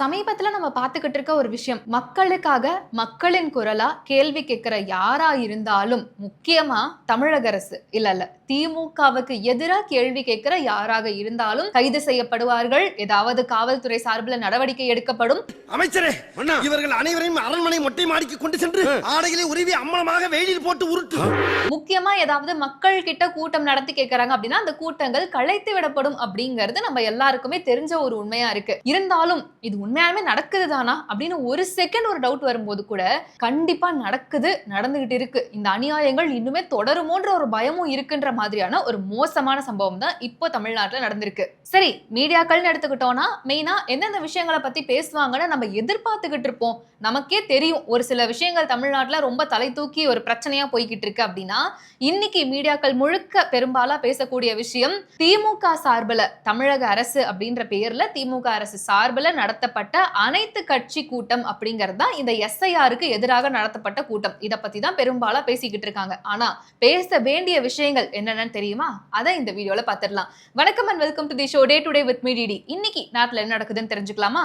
சமீபத்துல நம்ம பார்த்துக்கிட்டு இருக்க ஒரு விஷயம். மக்களுக்காக மக்களின் குரலா கேள்வி கேட்கிற யாரா இருந்தாலும் முக்கியமா தமிழக அரசு. இல்ல இல்ல. திமுகவுக்கு எதிரா கேள்வி கேட்கிற யாராக இருந்தாலும் கைது செய்யப்படுவார்கள். ஏதாவது காவல்துறை சார்பில் நடவடிக்கை எடுக்கப்படும். அமைச்சரே இவர்கள் அனைவரையும் அரண்மனை மொட்டை மாடிக்கு கொண்டு சென்று ஆடைகளை உருவி அம்மனமாக வெயிலில் போட்டு உருட்டு. முக்கியமா ஏதாவது மக்கள் கிட்ட கூட்டம் நடத்தி கேட்கறாங்க அப்படின்னா அந்த கூட்டங்கள் கலைத்து விடப்படும் அப்படிங்கிறது நம்ம எல்லாருக்குமே தெரிஞ்ச ஒரு உண்மையா இருக்கு. இருந்தாலும் இது உண்மையாலுமே நடக்குது தானா அப்படின்னு ஒரு செகண்ட் ஒரு டவுட் வரும்போது கூட கண்டிப்பா நடக்குது நடந்துகிட்டு இருக்கு. இந்த அநியாயங்கள் இன்னுமே தொடருமோன்ற ஒரு பயமும் இருக்குன்ற மாதிரியான ஒரு மோசமான சம்பவம் தான் இப்போ தமிழ்நாட்டில் நடந்திருக்கு. சரி மீடியாக்கள்னு எடுத்துக்கிட்டோம்னா மெயினாக எந்தெந்த விஷயங்களை பற்றி பேசுவாங்கன்னு நம்ம எதிர்பார்த்துக்கிட்டு இருப்போம். நமக்கே தெரியும். ஒரு சில விஷயங்கள் தமிழ்நாட்டில் ரொம்ப தலை தூக்கி ஒரு பிரச்சனையா போய்கிட்டு இருக்கு அப்படின்னா இன்னைக்கு மீடியாக்கள் முழுக்க பெரும்பாலா பேசக்கூடிய விஷயம் திமுக சார்பில் தமிழக அரசு அப்படின்ற பெயரில் திமுக அரசு சார்பில் நடத்தப்பட்ட அனைத்து கட்சி கூட்டம் அப்படிங்கிறது தான் இந்த எஸ்ஐஆருக்கு எதிராக நடத்தப்பட்ட கூட்டம். இதை பத்தி தான் பெரும்பாலா பேசிக்கிட்டு இருக்காங்க. ஆனா பேச வேண்டிய விஷயங்கள் என்னென்னு தெரியுமா? அதை இந்த வீடியோல பார்த்துடலாம். வணக்கம் and welcome to the show day today with me DD இன்னைக்கு நாட்டுல என்ன நடக்குதுன்னு தெரிஞ்சுக்கலாமா?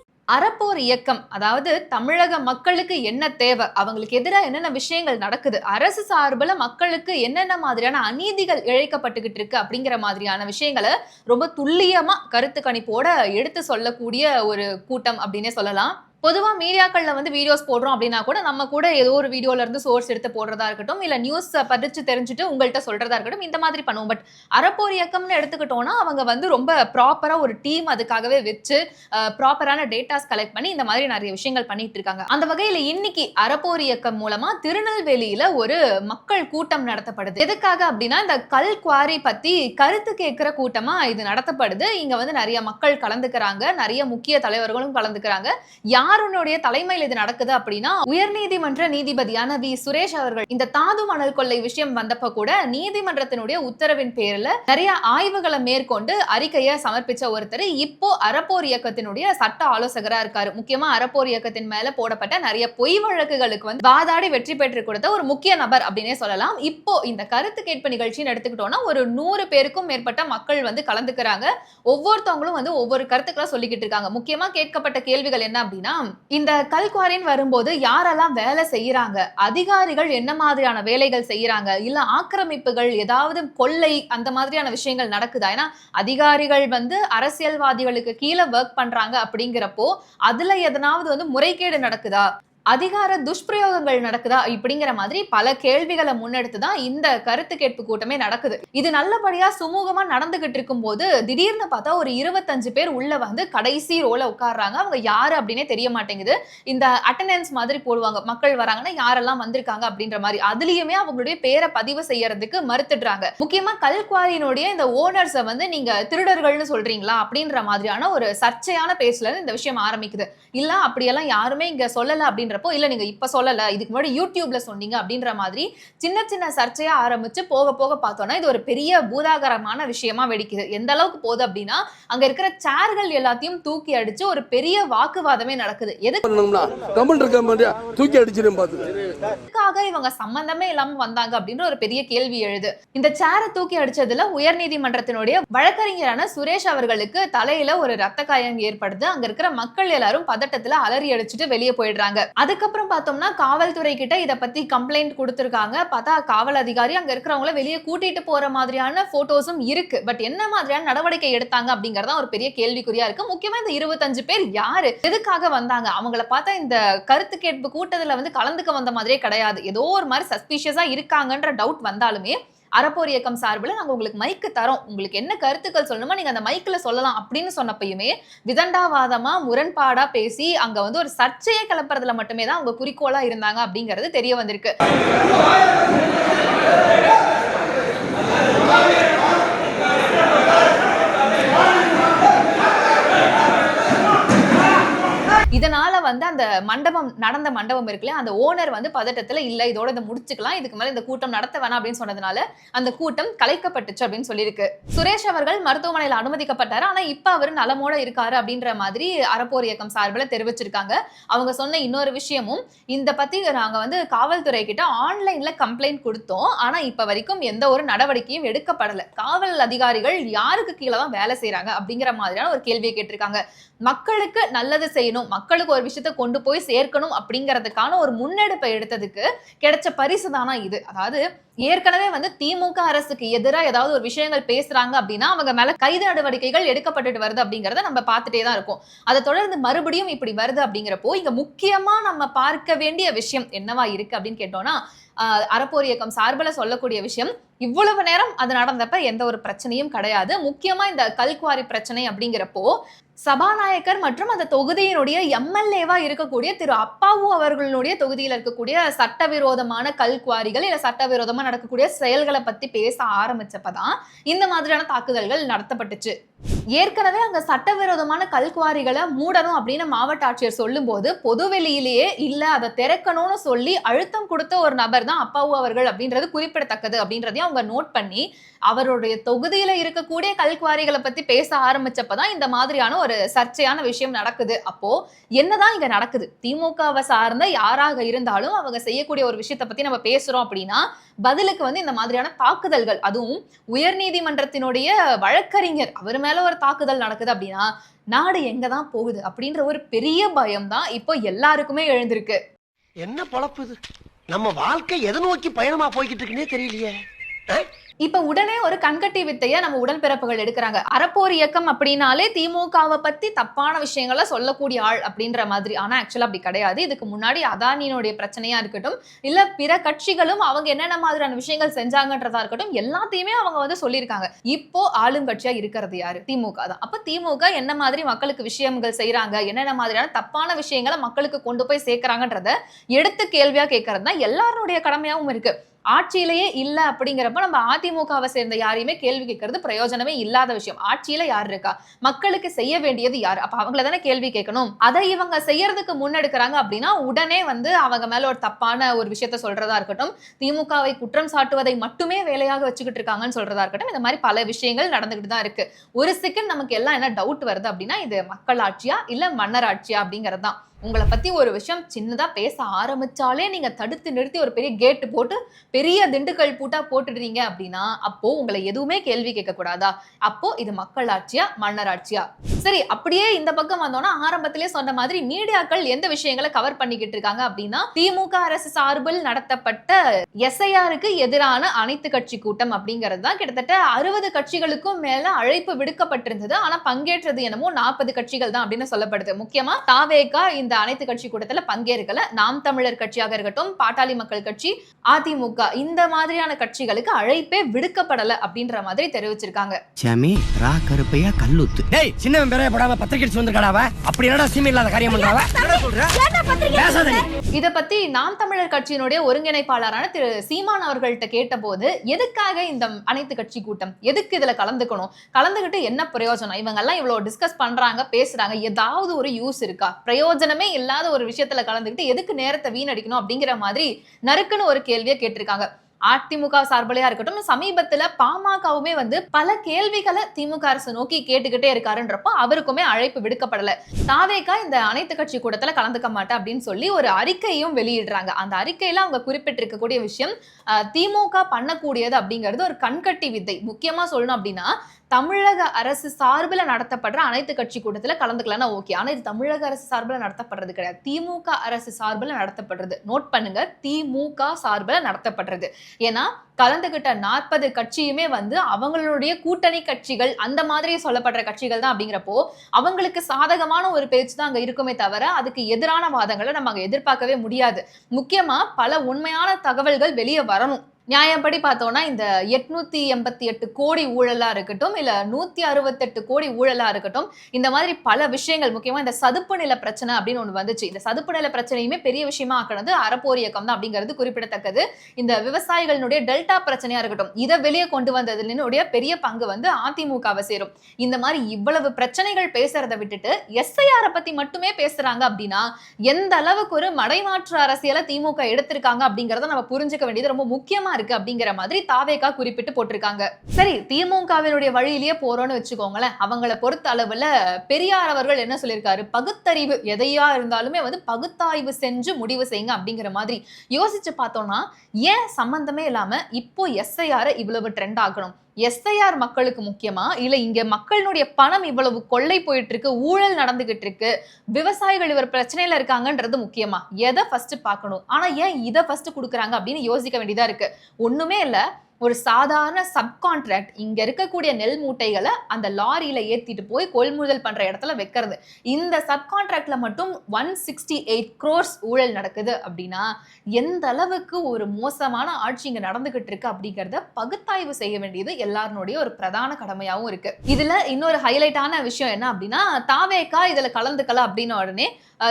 அறப்போர் இயக்கம் அதாவது தமிழக மக்களுக்கு என்ன தேவை அவங்களுக்கு எதிராக என்னென்ன விஷயங்கள் நடக்குது அரசு சார்பில் மக்களுக்கு என்னென்ன மாதிரியான அநீதிகள் இழைக்கப்பட்டுக்கிட்டு இருக்கு அப்படிங்கிற மாதிரியான விஷயங்களை ரொம்ப துல்லியமாக கருத்து கணிப்போட எடுத்து சொல்லக்கூடிய ஒரு கூட்டம் அப்படின்னே சொல்லலாம். பொதுவாக மீடியாக்களில் வந்து வீடியோஸ் போடுறோம் அப்படின்னா கூட நம்ம கூட ஏதோ ஒரு வீடியோல இருந்து சோர்ஸ் எடுத்து போடுறதா இருக்கட்டும் இல்லை நியூஸ் படிச்சு தெரிஞ்சுட்டு உங்கள்கிட்ட சொல்றதா இருக்கட்டும் இந்த மாதிரி பண்ணுவோம். பட் அறப்போர் இயக்கம்னு எடுத்துக்கிட்டோம்னா அவங்க வந்து ரொம்ப ப்ராப்பராக ஒரு டீம் அதுக்காகவே வச்சு ப்ராப்பரான டேட்டாஸ் கலெக்ட் பண்ணி இந்த மாதிரி நிறைய விஷயங்கள் பண்ணிட்டு இருக்காங்க. அந்த வகையில் இன்னைக்கு அறப்போர் இயக்கம் மூலமா திருநெல்வேலியில ஒரு மக்கள் கூட்டம் நடத்தப்படுது. எதுக்காக அப்படின்னா இந்த கல் குவாரி பத்தி கருத்து கேட்கிற கூட்டமா இது நடத்தப்படுது. இங்க வந்து நிறைய மக்கள் கலந்துக்கிறாங்க நிறைய முக்கிய தலைவர்களும் கலந்துக்கிறாங்க. யாருனுடைய தலைமையில் இது நடக்குது அப்படின்னா உயர்நீதிமன்ற நீதிபதியான வி. சுரேஷ் அவர்கள் இந்த தாது மணல் கொள்ளை விஷயம் வந்தப்ப கூட நீதிமன்றத்தினுடைய உத்தரவின் பேர்ல நிறைய ஆய்வுகளை மேற்கொண்டு அறிக்கையை சமர்ப்பிச்ச ஒருத்தர் இப்போ அறப்போர் இயக்கத்தினுடைய சட்ட ஆலோசகரா இருக்காரு. முக்கியமா அறப்போர் இயக்கத்தின் மேல போடப்பட்ட நிறைய பொய் வழக்குகளுக்கு வந்து வாதாடி வெற்றி பெற்று கொடுத்த ஒரு முக்கிய நபர் அப்படின்னே சொல்லலாம். இப்போ இந்த கருத்து கேட்பு நிகழ்ச்சின்னு எடுத்துக்கிட்டோம்னா ஒரு நூறு பேருக்கும் மேற்பட்ட மக்கள் வந்து கலந்துக்கிறாங்க. ஒவ்வொருத்தவங்களும் வந்து ஒவ்வொரு கருத்துக்களை சொல்லிக்கிட்டு இருக்காங்க. முக்கியமா கேட்கப்பட்ட கேள்விகள் என்ன அப்படின்னா இந்த கல்குவாரின் வரும்போது யாரெல்லாம் வேலை செய்யறாங்க அதிகாரிகள் என்ன மாதிரியான வேலைகள் செய்யறாங்க இல்ல ஆக்கிரமிப்புகள் ஏதாவது கொள்ளை அந்த மாதிரியான விஷயங்கள் நடக்குதா? ஏன்னா அதிகாரிகள் வந்து அரசியல்வாதிகளுக்கு கீழே ஒர்க் பண்றாங்க அப்படிங்கிறப்போ அதுல எதனாவது வந்து முறைகேடு நடக்குதா? அதிகார துஷ்பிரயோகங்கள் நடக்குதா இப்படிங்கிற மாதிரி பல கேள்விகளை முன்னெடுத்து தான் இந்த கருத்து கேட்பு கூட்டமே நடக்குது. இது நல்லபடியா சுமூகமா நடந்துகிட்டு இருக்கும் போது திடீர்னு பார்த்தா ஒரு இருபத்தஞ்சு பேர் உள்ள வந்து கடைசி ரோல உட்கார்றாங்க. அவங்க யாரு அப்படின்னே தெரிய மாட்டேங்குது. இந்த அட்டண்டன்ஸ் மாதிரி போடுவாங்க. மக்கள் வராங்கன்னா யாரெல்லாம் வந்திருக்காங்க அப்படின்ற மாதிரி அதுலயுமே அவங்களுடைய பேரை பதிவு செய்யறதுக்கு மறுத்துடுறாங்க. முக்கியமா கல்குவாரியினுடைய இந்த ஓனர்ஸை வந்து நீங்க திருடர்கள்னு சொல்றீங்களா அப்படின்ற மாதிரியான ஒரு சர்ச்சையான பேச்சுல இந்த விஷயம் ஆரம்பிக்குது. இல்ல அப்படியெல்லாம் யாருமே இங்க சொல்லல அப்படின்றப்போ இல்ல நீங்க இப்ப சொல்லல. இதுக்கு முன்னாடி யூடியூப்ல சொன்னீங்க அப்படின்ற மாதிரி சின்ன சின்ன சர்ச்சையா ஆரம்பிச்சு போக போக பார்த்தோம்னா இது ஒரு பெரிய பூதாகரமான விஷயமா வெடிக்குது. எந்த அளவுக்கு போகுது அப்படின்னா அங்க இருக்கிற சேர்கள் எல்லாத்தையும் தூக்கி அடிச்சு ஒரு பெரிய வாக்குவாதமே நடக்குது. எதுக்கு தூக்கி அடிச்சிடும் எதுக்காக இவங்க சம்பந்தமே இல்லாம வந்தாங்க அப்படின்ற ஒரு பெரிய கேள்வி எழுது. இந்த சேரை தூக்கி அடிச்சதுல உயர்நீதிமன்றத்தினுடைய வழக்கறிஞரான சுரேஷ் அவர்களுக்கு தலையில ஒரு ரத்த காயம் ஏற்படுது. அங்க இருக்கிற மக்கள் எல்லாரும் பதட்டத்துல அலறி அடிச்சுட்டு வெளியே போயிடுறாங்க. அதுக்கப்புறம் பார்த்தோம்னா காவல்துறை கிட்ட இதை பத்தி கம்ப்ளைண்ட் கொடுத்துருக்காங்க. பார்த்தா காவல் அதிகாரி அங்க இருக்கிறவங்கள வெளியே கூட்டிட்டு போற மாதிரியான போட்டோஸும் இருக்கு. பட் என்ன மாதிரியான நடவடிக்கை எடுத்தாங்க அப்படிங்கறதா ஒரு பெரிய கேள்விக்குறியா இருக்கு. முக்கியமா இந்த இருபத்தஞ்சு பேர் யாரு? எதுக்காக வந்தாங்க? அவங்கள பார்த்தா இந்த கருத்து கேட்பு கூட்டத்துல வந்து கலந்துக்க வந்த மாதிரியே கிடையாது. ஏதோ ஒரு மாதிரி சஸ்பீஷியஸா இருக்காங்கன்ற டவுட் வந்தாலுமே அறப்போர் இயக்கம் சார்பில் நாங்கள் உங்களுக்கு மைக்கு தரோம். உங்களுக்கு என்ன கருத்துக்கள் சொல்லணுமோ நீங்கள் அந்த மைக்கில் சொல்லலாம் அப்படின்னு சொன்னப்பயுமே விதண்டாவாதமாக முரண்பாடாக பேசி அங்கே வந்து ஒரு சர்ச்சையை கிளப்புறதுல மட்டுமே தான் அவங்க குறிக்கோளாக இருந்தாங்க அப்படிங்கிறது தெரிய வந்திருக்கு. வந்து அந்த மண்டபம் நடந்த மண்டபம் இருக்குல்ல அந்த ஓனர் வந்து பதட்டத்துல இல்ல இதோட இதை முடிச்சுக்கலாம் இதுக்கு மேல இந்த கூட்டம் நடத்த வேணாம் அப்படின்னு சொன்னதுனால அந்த கூட்டம் கலைக்கப்பட்டுச்சு அப்படின்னு சொல்லியிருக்கு. சுரேஷ் அவர்கள் மருத்துவமனையில் அனுமதிக்கப்பட்டாரு. ஆனா இப்ப அவர் நலமோட இருக்காரு அப்படின்ற மாதிரி அறப்போர் இயக்கம் சார்பில் தெரிவிச்சிருக்காங்க. அவங்க சொன்ன இன்னொரு விஷயமும் இந்த பத்தி நாங்க வந்து காவல்துறை கிட்ட ஆன்லைன்ல கம்ப்ளைண்ட் கொடுத்தோம். ஆனா இப்ப வரைக்கும் எந்த ஒரு நடவடிக்கையும் எடுக்கப்படல. காவல் அதிகாரிகள் யாருக்கு கீழே தான் வேலை செய்யறாங்க அப்படிங்கிற மாதிரியான ஒரு கேள்வியை கேட்டிருக்காங்க. மக்களுக்கு நல்லது செய்யணும் மக்களுக்கு ஒரு விஷயத்த கொண்டு போய் சேர்க்கணும் அப்படிங்கிறதுக்கான ஒரு முன்னெடுப்பை எடுத்ததுக்கு கிடைச்ச பரிசு தானா இது. அதாவது ஏற்கனவே வந்து திமுக அரசுக்கு எதிராக ஏதாவது ஒரு விஷயங்கள் பேசுறாங்க அப்படின்னா அவங்க மேல கைது நடவடிக்கைகள் எடுக்கப்பட்டுட்டு வருது அப்படிங்கறத நம்ம பார்த்துட்டே தான் இருக்கோம். அதை தொடர்ந்து மறுபடியும் இப்படி வருது அப்படிங்கிறப்போ இங்க முக்கியமா நம்ம பார்க்க வேண்டிய விஷயம் என்னவா இருக்கு அப்படின்னு கேட்டோம்னா அறப்போர் இயக்கம் சார்பில் சொல்லக்கூடிய விஷயம் இவ்வளவு நேரம் அது நடந்தப்ப எந்த ஒரு பிரச்சனையும் கிடையாது. முக்கியமா இந்த கல்குவாரி பிரச்சனை அப்படிங்கிறப்போ சபாநாயகர் மற்றும் அந்த தொகுதியினுடைய எம்எல்ஏவா இருக்கக்கூடிய திரு அப்பாவு அவர்களுடைய தொகுதியில் இருக்கக்கூடிய சட்டவிரோதமான கல்குவாரிகள் இல்ல சட்டவிரோதமா நடக்கக்கூடிய செயல்களை பத்தி பேச ஆரம்பிச்சப்பதான் இந்த மாதிரியான தாக்குதல்கள் நடத்தப்பட்டுச்சு. ஏற்கனவே அங்க சட்டவிரோதமான கல்குவாரிகளை மூடணும் அப்படின்னு மாவட்ட ஆட்சியர் சொல்லும்போது பொதுவெளியிலேயே இல்ல அதை திறக்கணும்னு சொல்லி அழுத்தம் கொடுத்த ஒரு நபர் தான் அப்பாவு அவர்கள் அப்படின்றது குறிப்பிடத்தக்கது அப்படின்றதையும் அவங்க நோட் பண்ணி அவருடைய தொகுதியில இருக்கக்கூடிய கல்குவாரிகளை பத்தி பேச ஆரம்பிச்சப்பதான் இந்த மாதிரியான ஒரு சர்ச்சையான விஷயம் நடக்குது. அப்போ என்னதான் இங்க நடக்குது? திமுகவை சார்ந்த யாராக இருந்தாலும் அவங்க செய்யக்கூடிய ஒரு விஷயத்தை பத்தி நம்ம பேசுறோம் அப்படின்னா பதிலுக்கு வந்து இந்த மாதிரியான தாக்குதல்கள் அதுவும் உயர்நீதிமன்றத்தினுடைய வழக்கறிஞர் அவர் மேல ஒரு தாக்குதல் நடக்குது அப்படின்னா நாடு எங்க தான் போகுது அப்படின்ற ஒரு பெரிய பயம் தான் இப்போ எல்லாருக்குமே எழுந்திருக்கு. என்ன பொழப்பு நம்ம வாழ்க்கை எதை நோக்கி பயணமா போய்கிட்டு இருக்குன்னே தெரியலையே. இப்ப உடனே ஒரு கண்கட்டி வித்தைய நம்ம உடன்பிறப்புகள் எடுக்கிறாங்க. அறப்போர் இயக்கம் அப்படின்னாலே திமுகவை பத்தி தப்பான விஷயங்களை சொல்லக்கூடிய ஆள் அப்படின்ற மாதிரி. ஆனா ஆக்சுவலா அப்படி கிடையாது. இதுக்கு முன்னாடி அதானியினுடைய பிரச்சனையா இருக்கட்டும் இல்ல பிற கட்சிகளும் அவங்க என்னென்ன மாதிரியான விஷயங்கள் செஞ்சாங்கன்றதா இருக்கட்டும் எல்லாத்தையுமே அவங்க வந்து சொல்லியிருக்காங்க. இப்போ ஆளுங்கட்சியா இருக்கிறது யாரு? திமுக தான். அப்ப திமுக என்ன மாதிரி மக்களுக்கு விஷயங்கள் செய்யறாங்க என்னென்ன மாதிரியான தப்பான விஷயங்களை மக்களுக்கு கொண்டு போய் சேர்க்கிறாங்கன்றத எடுத்து கேள்வியா கேட்கறது தான் எல்லாருடைய கடமையாவும் இருக்கு. ஆட்சியிலேயே இல்ல அப்படிங்கிறப்ப நம்ம அதிமுகவை சேர்ந்த யாரையுமே கேள்வி கேட்கறது பிரயோஜனமே இல்லாத விஷயம். ஆட்சியில யார் இருக்கா? மக்களுக்கு செய்ய வேண்டியது யார்? அப்ப அவங்கள தானே கேள்வி கேட்கணும். அதை இவங்க செய்யறதுக்கு முன்னெடுக்கிறாங்க அப்படின்னா உடனே வந்து அவங்க மேல ஒரு தப்பான ஒரு விஷயத்த சொல்றதா இருக்கட்டும் திமுகவை குற்றம் சாட்டுவதை மட்டுமே வேலையாக வச்சுக்கிட்டு இருக்காங்கன்னு சொல்றதா இருக்கட்டும் இந்த மாதிரி பல விஷயங்கள் நடந்துகிட்டு தான் இருக்கு. ஒரு செகண்ட் நமக்கு எல்லாம் என்ன டவுட் வருது அப்படின்னா இது மக்கள் ஆட்சியா இல்ல மன்னர் ஆட்சியா அப்படிங்கிறது தான் உங்களை பத்தி ஒரு விஷயம் சின்னதா பேச ஆரம்பிச்சாலே நீங்க தடுத்து நிறுத்தி ஒரு பெரிய கேட்டு போட்டு பெரிய திண்டுக்கல் பூட்டா போட்டுடுறீங்க அப்படின்னா அப்போ உங்களை எதுவுமே கேள்வி கேட்க கூடாதா? அப்போ இது மக்களாட்சியா மன்னராட்சியா? மன்னர் ஆட்சியா சரி அப்படியே இந்த பக்கம் வந்தோம்னா ஆரம்பத்திலே சொன்ன மாதிரி மீடியாக்கள் எந்த விஷயங்களை கவர் பண்ணிக்கிட்டு இருக்காங்க அப்படின்னா திமுக அரசு சார்பில் நடத்தப்பட்ட எஸ்ஐஆருக்கு எதிரான அனைத்து கட்சி கூட்டம் அப்படிங்கிறது தான் கிட்டத்தட்ட அறுபது கட்சிகளுக்கும் மேல அழைப்பு விடுக்கப்பட்டிருந்தது. ஆனா பங்கேற்றது என்னமோ நாற்பது கட்சிகள் தான் அப்படின்னு சொல்லப்படுது. முக்கியமா தாவேகா இந்த அனைத்து கட்சி கூட்டத்துல பங்கேற்கல. நாம் தமிழர் கட்சியாக இருக்கட்டும் பாட்டாளி மக்கள் கட்சி அதிமுக இந்த மாதிரியான கட்சிகளுக்கு அழைப்பே விடுக்கப்படல அப்படின்ற மாதிரி தெரிவிச்சிருக்காங்க. சாமி ரா கருப்பையா கல்லுத்து. டேய் சின்னவன் பேரைய போடாம பத்திரிக்கை வந்திருக்காடாவ அப்படி என்னடா சீமை இல்லாத காரியம் பண்றாவ? என்ன சொல்ற? பேசாத நீ. இத பத்தி நாம் தமிழர் கட்சியினுடைய ஒருங்கிணைப்பாளரான திரு சீமான் அவர்கள்ட்ட கேட்டபோது எதுக்காக இந்த அனைத்து கட்சி கூட்டம்? எதுக்கு இதுல கலந்துக்கணும்? கலந்துகிட்டு என்ன பிரயோஜனம்? இவங்க எல்லாம் இவ்வளவு டிஸ்கஸ் பண்றாங்க பேசுறாங்க ஏதாவது ஒரு யூஸ் இருக்கா? பிரயோஜனமே இல்லாத ஒரு விஷயத்துல கலந்துக்கிட்டு எதுக்கு நேரத்தை வீணடிக்கணும் அப்படிங்கிற மாதிரி நறுக்குன்னு ஒரு கேள்வியை கேட்டிருக்காங்க. அதிமுக சார்பிலையா இருக்கட்டும் சமீபத்துல பாமகவுமே வந்து பல கேள்விகளை திமுக அரசு நோக்கி கேட்டுக்கிட்டே இருக்காருன்றப்போ அவருக்குமே அழைப்பு விடுக்கப்படல. தாவேக்கா இந்த அனைத்து கட்சி கூட்டத்துல கலந்துக்க மாட்டேன் அப்படின்னு சொல்லி ஒரு அறிக்கையும் வெளியிடுறாங்க. அந்த அறிக்கையில அவங்க குறிப்பிட்டிருக்கக்கூடிய விஷயம் அஹ், திமுக பண்ணக்கூடியது அப்படிங்கிறது ஒரு கண்கட்டி வித்தை. முக்கியமா சொல்லணும் அப்படின்னா தமிழக அரசு சார்பில் நடத்தப்படுற அனைத்து கட்சி கூட்டத்தில் கலந்துக்கலன்னா ஓகே. ஆனால் இது தமிழக அரசு சார்பில் நடத்தப்படுறது கிடையாது. திமுக அரசு சார்பில் நடத்தப்படுறது. நோட் பண்ணுங்க. திமுக சார்பில் நடத்தப்படுறது. ஏன்னா கலந்துகிட்ட நாற்பது கட்சியுமே வந்து அவங்களுடைய கூட்டணி கட்சிகள் அந்த மாதிரி சொல்லப்படுற கட்சிகள் தான் அப்படிங்கிறப்போ அவங்களுக்கு சாதகமான ஒரு பேச்சு தான் அங்கே இருக்குமே தவிர அதுக்கு எதிரான வாதங்களை நம்ம அங்கே எதிர்பார்க்கவே முடியாது. முக்கியமாக பல உண்மையான தகவல்கள் வெளியே வரணும். நியாயப்படி பார்த்தோம்னா இந்த எட்நூத்தி எண்பத்தி எட்டு கோடி ஊழலா இருக்கட்டும் இல்ல நூத்தி அறுபத்தெட்டு கோடி ஊழலா இருக்கட்டும் இந்த மாதிரி பல விஷயங்கள் முக்கியமா இந்த சதுப்பு நில பிரச்சனை அப்படின்னு ஒண்ணு வந்துச்சு. இந்த சதுப்பு நில பிரச்சனையுமே பெரிய விஷயமா ஆக்கினது அறப்போர் இயக்கம் தான் அப்படிங்கிறது குறிப்பிடத்தக்கது. இந்த விவசாயிகளுடைய டெல்டா பிரச்சனையா இருக்கட்டும் இதை வெளியே கொண்டு வந்ததுனுடைய பெரிய பங்கு வந்து அதிமுகவை சேரும். இந்த மாதிரி இவ்வளவு பிரச்சனைகள் பேசுறதை விட்டுட்டு எஸ்ஐஆரை பத்தி மட்டுமே பேசுறாங்க அப்படின்னா எந்த அளவுக்கு ஒரு மடைமாற்று அரசியலை திமுக எடுத்திருக்காங்க அப்படிங்கறத நம்ம புரிஞ்சுக்க வேண்டியது ரொம்ப முக்கியமா இருக்கு அப்படிங்கிற மாதிரி தாவேகா குறிப்பிட்டு போட்டிருக்காங்க. சரி திமுகவினுடைய வழியிலேயே போறோம்னு வச்சுக்கோங்களேன். அவங்கள பொறுத்த அளவுல பெரியார் அவர்கள் என்ன சொல்லியிருக்காரு? பகுத்தறிவு எதையா இருந்தாலுமே வந்து பகுத்தாய்வு செஞ்சு முடிவு செய்யுங்க அப்படிங்கிற மாதிரி யோசிச்சு பார்த்தோம்னா ஏன் சம்பந்தமே இல்லாம இப்போ எஸ்ஐஆர் இவ்வளவு ட்ரெண்ட் ஆகணும் எஸ்ஐஆர் மக்களுக்கு முக்கியமா? இல்ல இங்க மக்களுடைய பணம் இவ்வளவு கொள்ளை போயிட்டு இருக்கு ஊழல் நடந்துகிட்டு இருக்கு விவசாயிகள் இவர் பிரச்சனையில இருக்காங்கன்றது முக்கியமா? எதை ஃபர்ஸ்ட் பார்க்கணும். ஆனா ஏன் இதை ஃபர்ஸ்ட் கொடுக்குறாங்க அப்படின்னு யோசிக்க வேண்டியதா இருக்கு. ஒண்ணுமே இல்லை. ஒரு சாதாரண சப்கான்ட்ராக்ட் இங்கே இருக்கக்கூடிய நெல் மூட்டைகளை அந்த லாரியில் ஏற்றிட்டு போய் கொள்முதல் பண்ணுற இடத்துல வைக்கிறது. இந்த சப்கான்ட்ராக்டில் மட்டும் ஒன் சிக்ஸ்டி எயிட் க்ரோர்ஸ் ஊழல் நடக்குது அப்படின்னா எந்த அளவுக்கு ஒரு மோசமான ஆட்சி இங்கே நடந்துகிட்டு இருக்கு அப்படிங்கிறத பகுத்தாய்வு செய்ய வேண்டியது எல்லாருடைய ஒரு பிரதான கடமையாகவும் இருக்கு. இதுல இன்னொரு ஹைலைட்டான விஷயம் என்ன அப்படின்னா தாவேக்கா இதில் கலந்துக்கல அப்படின்ன உடனே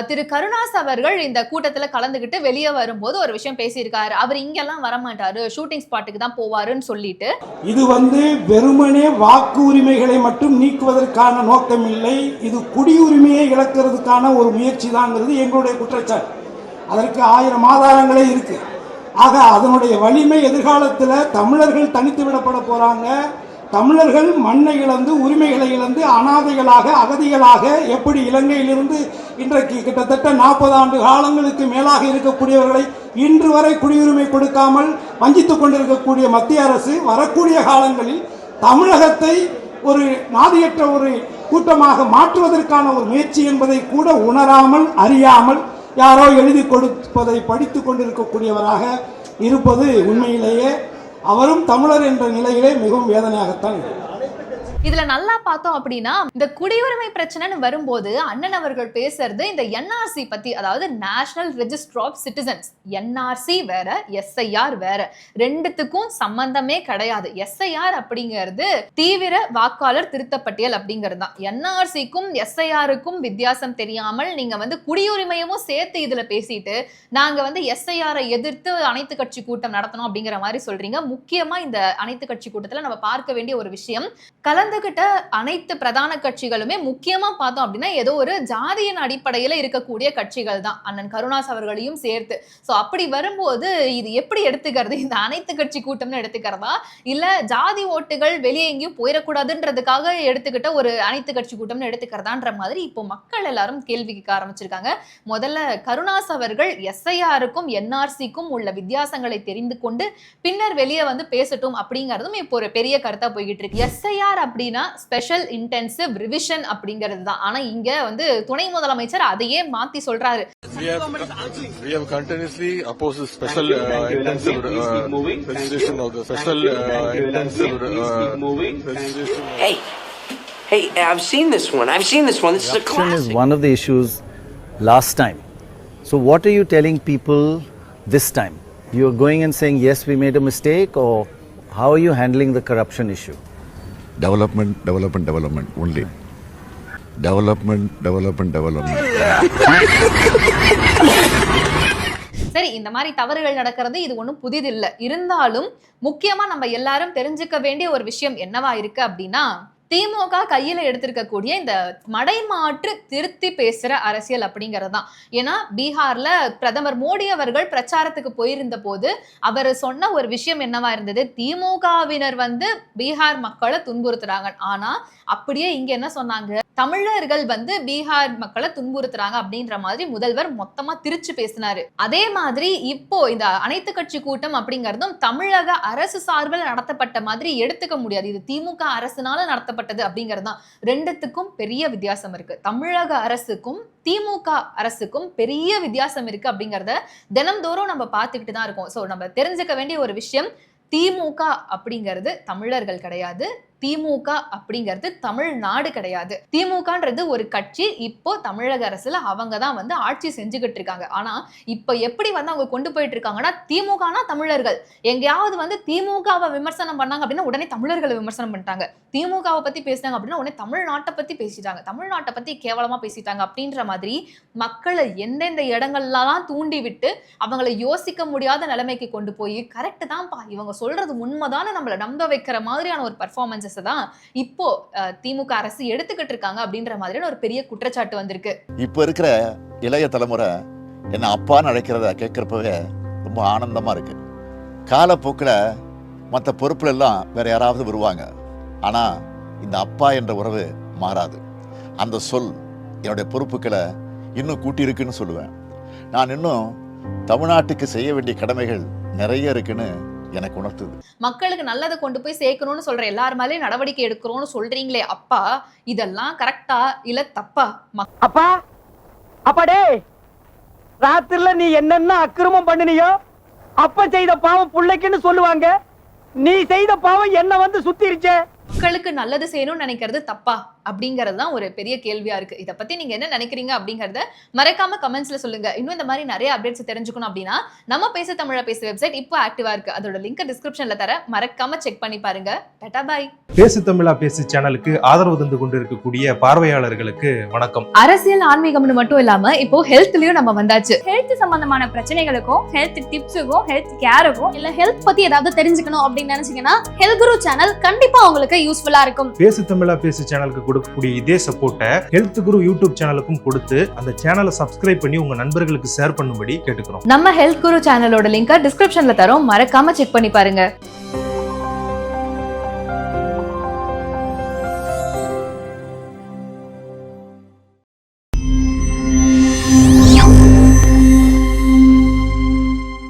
திரு கருணாஸ் அவர்கள் இந்த கூட்டத்தில் கலந்துக்கிட்டு வெளியே வரும்போது ஒரு விஷயம் பேசியிருக்காரு. அவர் இங்கெல்லாம் வரமாட்டாரு. ஷூட்டிங் ஸ்பாட்டுக்கு தான் போவார். போவாருன்னு சொல்லிட்டு இது வந்து வெறுமனே வாக்கு உரிமைகளை மட்டும் நீக்குவதற்கான நோக்கம் இல்லை. இது குடியுரிமையை இழக்கிறதுக்கான ஒரு முயற்சி தாங்கிறது எங்களுடைய குற்றச்சாட்டு. அதற்கு ஆயிரம் ஆதாரங்களே இருக்கு. ஆக அதனுடைய வலிமை எதிர்காலத்தில் தமிழர்கள் தனித்து விடப்பட போறாங்க. தமிழர்கள் மண்ணை இழந்து உரிமைகளை இழந்து அனாதைகளாக அகதிகளாக எப்படி இலங்கையிலிருந்து இன்றைக்கு கிட்டத்தட்ட நாற்பது ஆண்டு காலங்களுக்கு மேலாக இருக்கக்கூடியவர்களை இன்று வரை குடியுரிமை கொடுக்காமல் வஞ்சித்துக் கொண்டிருக்கக்கூடிய மத்திய அரசு வரக்கூடிய காலங்களில் தமிழகத்தை ஒரு நாதியற்ற ஒரு கூட்டமாக மாற்றுவதற்கான ஒரு முயற்சி என்பதை கூட உணராமல் அறியாமல் யாரோ எழுதி கொடுப்பதை படித்துக் கொண்டிருக்கக்கூடியவராக இருப்பது உண்மையிலேயே அவரும் தமிழர் என்ற நிலையிலே மிகவும் வேதனையாகத்தான் இருக்கிறார் இதுல நல்லா பார்த்தோம் அப்படின்னா இந்த குடியுரிமை பிரச்சனைன்னு வரும்போது அண்ணன் அவர்கள் பேசுறது இந்த என்ஆர்சி பத்தி அதாவது national register of citizens NRC வேற எஸ்ஐஆர் வேற. ரெண்டுத்துக்கும் சம்பந்தமே கிடையாது. எஸ்ஐஆர் அப்படிங்கிறது தீவிர வாக்காளர் திருத்தப்பட்டியல் அப்படிங்கிறது தான். என்ஆர்சிக்கும் எஸ்ஐஆருக்கும் வித்தியாசம் தெரியாமல் நீங்க வந்து குடியுரிமையும் சேர்த்து இதுல பேசிட்டு நாங்க வந்து எஸ்ஐஆரை எதிர்த்து அனைத்து கட்சி கூட்டம் நடத்தணும் அப்படிங்கிற மாதிரி சொல்றீங்க. முக்கியமா இந்த அனைத்து கட்சி கூட்டத்துல நம்ம பார்க்க வேண்டிய ஒரு விஷயம் கலந்துகிட்ட அனைத்து பிரதான கட்சிகளுமே முக்கியமா பார்த்தோம் அப்படின்னா ஏதோ ஒரு ஜாதியின் அடிப்படையில இருக்கக்கூடிய கட்சிகள் தான். அண்ணன் கருணாஸ் அவர்களையும் சேர்த்து. ஸோ அப்படி வரும்போது இது எப்படி எடுத்துக்கிறது? இந்த அனைத்து கட்சி கூட்டம்னு எடுத்துக்கிறதா? இல்ல ஜாதி ஓட்டுகள் வெளியே எங்கேயும் போயிடக்கூடாதுன்றதுக்காக எடுத்துக்கிட்ட ஒரு அனைத்து கட்சி கூட்டம்னு எடுத்துக்கிறதான்ற மாதிரி இப்போ மக்கள் எல்லாரும் கேள்வி கேட்க ஆரம்பிச்சிருக்காங்க. முதல்ல கருணாஸ் அவர்கள் எஸ்ஐஆருக்கும் என்ஆர்சிக்கும் உள்ள வித்தியாசங்களை தெரிந்து கொண்டு பின்னர் வெளியே வந்து பேசட்டும் அப்படிங்கிறதும் இப்போ ஒரு பெரிய கருத்தா போய்கிட்டு இருக்கு. எஸ்ஐஆர் அப்படி அப்படின்னா ஸ்பெஷல் இன்டென்சிவ் ரிவிஷன் அப்படிங்கிறது தான் ஆனா இங்க வந்து துணை முதலமைச்சர் அதையே மாத்தி சொல்றாரு We have, continuously opposed special uh, intensive uh, registration of the special uh, intensive uh, registration. Hey, hey, I've seen this one. I've seen this one. This is a Corruption is classic. one of the issues last time. So, what are you telling people this time? You're going and saying, yes, we made a mistake, or how are you handling the corruption issue? Development development development only development development development சரி இந்த மாதிரி தவறுகள் நடக்கிறது இது ஒன்றும் புதிதில்லை. இருந்தாலும் முக்கியமா நம்ம எல்லாரும் தெரிஞ்சுக்க வேண்டிய ஒரு விஷயம் என்னவா இருக்கு அப்படின்னா திமுக கையில எடுத்திருக்கக்கூடிய இந்த மடைமாற்று திருத்தி பேசுற அரசியல் அப்படிங்கிறது தான் ஏன்னா பீகார்ல பிரதமர் மோடி அவர்கள் பிரச்சாரத்துக்கு போயிருந்த போது அவர் சொன்ன ஒரு விஷயம் என்னவா இருந்தது? திமுகவினர் வந்து பீகார் மக்களை துன்புறுத்துறாங்க. ஆனா அப்படியே இங்க என்ன சொன்னாங்க? தமிழர்கள் வந்து பீகார் மக்களை துன்புறுத்துறாங்க அப்படின்ற மாதிரி முதல்வர் மொத்தமா திரிச்சு பேசினாரு. அதே மாதிரி இப்போ இந்த அனைத்து கட்சி கூட்டம் அப்படிங்கறதும் தமிழக அரசு சார்பில் நடத்தப்பட்ட மாதிரி எடுத்துக்க முடியாது. இது திமுக அரசுனால நடத்தப்பட்டது அப்படிங்கிறது தான் ரெண்டுத்துக்கும் பெரிய வித்தியாசம் இருக்கு. தமிழக அரசுக்கும் திமுக அரசுக்கும் பெரிய வித்தியாசம் இருக்கு அப்படிங்கிறத தினம்தோறும் நம்ம பார்த்துக்கிட்டு தான் இருக்கோம். ஸோ நம்ம தெரிஞ்சுக்க வேண்டிய ஒரு விஷயம் திமுக அப்படிங்கிறது தமிழர்கள் கிடையாது. திமுக அப்படிங்கிறது தமிழ்நாடு கிடையாது. திமுகன்றது ஒரு கட்சி இப்போ தமிழக அரசுல அவங்க தான் வந்து ஆட்சி செஞ்சுக்கிட்டு இருக்காங்க. ஆனா இப்போ எப்படி வந்து அவங்க கொண்டு போயிட்டு இருக்காங்கன்னா திமுகனா தமிழர்கள். எங்கேயாவது வந்து திமுகவை விமர்சனம் பண்ணாங்க அப்படின்னா உடனே தமிழர்களை விமர்சனம் பண்ணிட்டாங்க. திமுகவை பத்தி பேசினாங்க அப்படின்னா உடனே தமிழ்நாட்டை பத்தி பேசிட்டாங்க. தமிழ்நாட்டை பத்தி கேவலமா பேசிட்டாங்க அப்படின்ற மாதிரி மக்களை எந்தெந்த இடங்கள்லாம் தூண்டி விட்டு அவங்களை யோசிக்க முடியாத நிலைமைக்கு கொண்டு போய் கரெக்ட் தான்ப்பா இவங்க சொல்றது உண்மைதானே நம்மளை நம்ப வைக்கிற மாதிரியான ஒரு பர்ஃபார்மன்ஸஸ் தான் இப்போ திமுக அரசு எடுத்துக்கிட்டு இருக்காங்க அப்படின்ற மாதிரியான ஒரு பெரிய குற்றச்சாட்டு வந்திருக்கு. இப்போ இருக்கிற இளைய தலைமுறை என்ன அப்பான்னு அழைக்கிறத கேட்குறப்பவே ரொம்ப ஆனந்தமாக இருக்கு. காலப்போக்கில் மற்ற பொறுப்புல எல்லாம் வேற யாராவது வருவாங்க. ஆனால் இந்த அப்பா என்ற உறவு மாறாது. அந்த சொல் என்னுடைய பொறுப்புகளை இன்னும் கூட்டியிருக்குன்னு சொல்லுவேன். நான் இன்னும் தமிழ்நாட்டுக்கு செய்ய வேண்டிய கடமைகள் நிறைய இருக்குன்னு எனக்கு உணர்த்துது. மக்களுக்கு நல்லதை கொண்டு போய் சேர்க்கணும்னு சொல்ற எல்லார் மேலேயும் நடவடிக்கை எடுக்கிறோம்னு சொல்றீங்களே அப்பா இதெல்லாம் கரெக்டா இல்ல தப்பா? மக்- அப்பா அப்பாடே ராத்திரில நீ என்னென்ன அக்கிரமம் பண்ணினியோ அப்ப செய்த பாவம் புள்ளைக்குன்னு சொல்லுவாங்க. நீ செய்த பாவம் என்ன வந்து சுத்திருச்சே. மக்களுக்கு நல்லது செய்யணும்னு நினைக்கிறது தப்பா? அப்படிங்கிறது தான் ஒரு பெரிய கேள்வியா இருக்கு. இதை பத்தி நீங்க என்ன நினைக்கிறீங்க அப்படிங்கறத மறக்காம கமெண்ட்ஸ்ல சொல்லுங்க. இன்னும் இந்த மாதிரி நிறைய அப்டேட்ஸ் தெரிஞ்சுக்கணும் அப்படின்னா நம்ம பேச தமிழா பேச வெப்சைட் இப்போ ஆக்டிவா இருக்கு. அதோட லிங்க் டிஸ்கிரிப்ஷன்ல தர மறக்காம செக் பண்ணி பாருங்க. டாடா பாய் பேசு தமிழா பேசு சேனலுக்கு ஆதரவு தந்து கொண்டிருக்கக்கூடிய பார்வையாளர்களுக்கு வணக்கம். அரசியல் ஆன்மீகம்னு மட்டும் இல்லாம இப்போ ஹெல்த்லயும் நம்ம வந்தாச்சு. ஹெல்த் சம்பந்தமான பிரச்சனைகளுக்கும் ஹெல்த் டிப்ஸுக்கும் ஹெல்த் கேருக்கும் இல்ல ஹெல்த் பத்தி ஏதாவது தெரிஞ்சுக்கணும் அப்படின்னு நினைச்சீங்கன்னா ஹெல்த் குரு சேனல் கண்டிப்பா உங்களுக்கு யூஸ்ஃபுல்லா இருக்கும். பேசு தமிழா பேசு சேனலுக்கு கொடுக்கக்கூடிய இதே சப்போர்ட்டை ஹெல்த் குரு யூடியூப் சேனலுக்கும் கொடுத்து அந்த சேனலை சப்ஸ்கிரைப் பண்ணி உங்க நண்பர்களுக்கு ஷேர் பண்ணும்படி கேட்டுக்கிறோம். நம்ம ஹெல்த் குரு சேனலோட லிங்கை டிஸ்கிரிப்ஷன்ல தரோம். மறக்காம செக் பண்ணி பாருங்க.